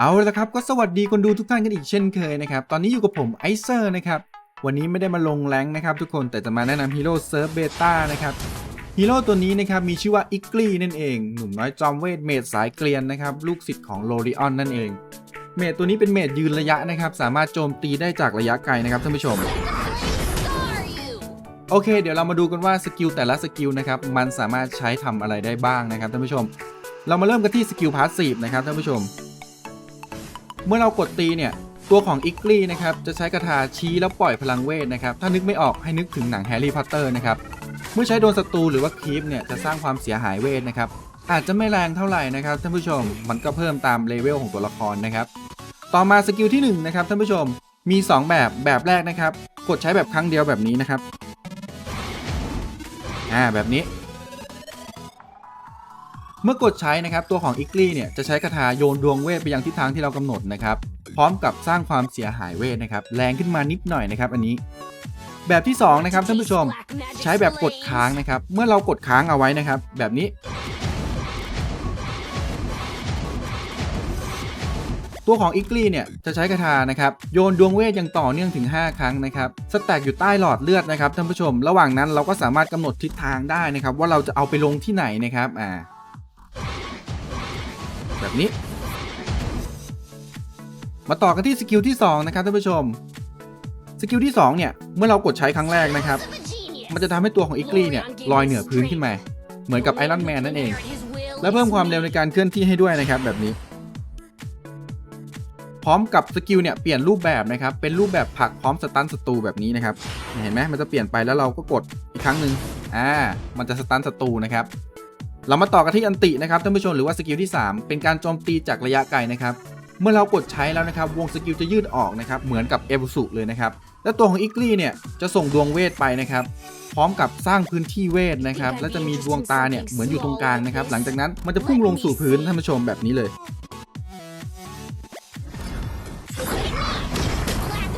เอาละครับก็สวัสดีคนดูทุกท่านกันอีกเช่นเคยนะครับ ตอนนี้อยู่กับผมไอเซอร์นะครับ วันนี้ไม่ได้มาลงแรงนะครับทุกคนแต่จะมาแนะนำฮีโร่เซิร์ฟเบต้านะครับฮีโร่ตัวนี้นะครับมีชื่อว่าอิกลี่นั่นเอง หนุ่มน้อยจอมเวทเมดสายเกลียนนะครับลูกศิษย์ของโลริออนนั่นเอง เมดตัวนี้เป็นเมดยืนระยะนะครับสามารถโจมตีได้จากระยะไกลนะครับท่านผู้ชมโอเค เดี๋ยวเรามาดูกันว่าสกิลแต่ละสกิลนะครับมันสามารถใช้ทำอะไรได้บ้างนะครับท่านผู้ชม เรามาเริ่มกันที่สกิลพาสซีฟนะครับท่านผู้ชม เมื่อเรากดตีเนี่ยตัวของอิกลี่นะครับจะใช้กระทาชี้แล้วปล่อยพลังเวทนะครับถ้านึกไม่ออกให้นึกถึงหนังแฮร์รี่พอตเตอร์นะครับเมื่อใช้โดนศัตรูหรือว่าคีปเนี่ยจะสร้างความเสียหายเวทนะครับอาจจะไม่แรงเท่าไหร่นะครับท่านผู้ชมมันก็เพิ่มตามเลเวลของตัวละครนะครับต่อมาสกิลที่หนึ่งนะครับท่านผู้ชมมี 2 แบบแบบแรกนะครับ กดใช้แบบครั้งเดียวแบบนี้นะครับอ่าแบบนี้ เมื่อกดใช้นะครับตัวของอิกลี่เนี่ยจะใช้คาถาโยนดวงเวทไปยังทิศทางที่เรากำหนดนะครับพร้อมกับสร้างความเสียหายเวทนะครับแรงขึ้นมานิดหน่อยนะครับอันนี้ แบบที่2นะครับท่านผู้ชมใช้แบบกดค้างนะครับเมื่อเรากดค้างเอาไว้นะครับ แบบนี้ ตัวของอิกลี่เนี่ยจะใช้คาถานะครับโยนดวงเวทอย่างต่อเนื่องถึง 5 ครั้งนะครับสแต็กอยู่ใต้หลอดเลือดนะครับท่านผู้ชม ระหว่างนั้นเราก็สามารถกำหนดทิศทางได้นะครับว่าเราจะเอาไปลงที่ไหนนะครับอ่า แบบนี้ มาต่อกันที่สกิลที่ 2 นะครับท่านผู้ชม สกิลที่ 2 เนี่ย เมื่อเรากดใช้ครั้งแรกนะครับ มันจะทำให้ตัวของอิกลี่เนี่ยลอยเหนือพื้นขึ้นมา เหมือนกับไอรอนแมนนั่นเอง และเพิ่มความเร็วในการเคลื่อนที่ให้ด้วยนะครับแบบนี้ พร้อมกับสกิลเนี่ยเปลี่ยนรูปแบบนะครับ เป็นรูปแบบผลักพร้อมสตันศัตรูแบบนี้นะครับ เห็นไหมมันจะเปลี่ยนไปแล้วเราก็กดอีกครั้งหนึ่งอ่า มันจะสตันศัตรูนะครับ เรามาต่อกันที่อันตินะครับท่านผู้ชมหรือว่าสกิลที่ 3 เป็นการโจมตีจากระยะไกลนะครับเมื่อเรากดใช้แล้วนะครับวงสกิลจะยืดออกนะครับเหมือนกับเอลสุเลยนะครับและตัวของอิกลี่เนี่ยจะส่งดวงเวทไปนะครับพร้อมกับสร้างพื้นที่เวทนะครับและจะมีดวงตาเนี่ยเหมือนอยู่ตรงกลางนะครับหลังจากนั้นมันจะพุ่งลงสู่พื้นท่านผู้ชมแบบนี้เลย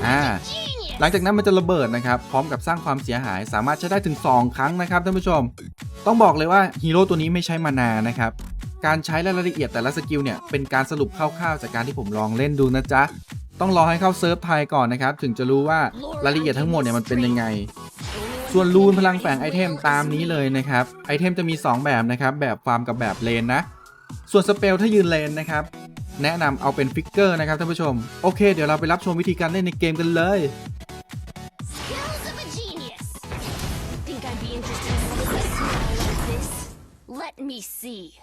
อ่าหลังจากนั้นมันจะระเบิดนะครับพร้อมกับสร้างความเสียหายสามารถใช้ได้ถึง 2 ครั้งนะครับท่านผู้ชม ต้องบอกเลยว่าฮีโร่ตัวนี้ไม่ใช้มานานะครับ การใช้รายละเอียดแต่ละสกิลเนี่ย เป็นการสรุปคร่าวๆ จากการที่ผมลองเล่นดูนะจ๊ะ ต้องรอให้เข้าเซิร์ฟไทยก่อนนะครับ ถึงจะรู้ว่ารายละเอียดทั้งหมดเนี่ยมันเป็นยังไง ส่วนรูนพลังแฝงไอเทมตามนี้เลยนะครับ ไอเทมจะมี 2 แบบนะครับ แบบฟาร์มกับแบบเลนนะ ส่วนสเปลถ้ายืนเลนนะครับ แนะนำเอาเป็นฟิกเกอร์นะครับท่านผู้ชม โอเค เดี๋ยวเราไปรับชมวิธีการเล่นในเกมกันเลย Skills of a genius. Think I'd be interested me see.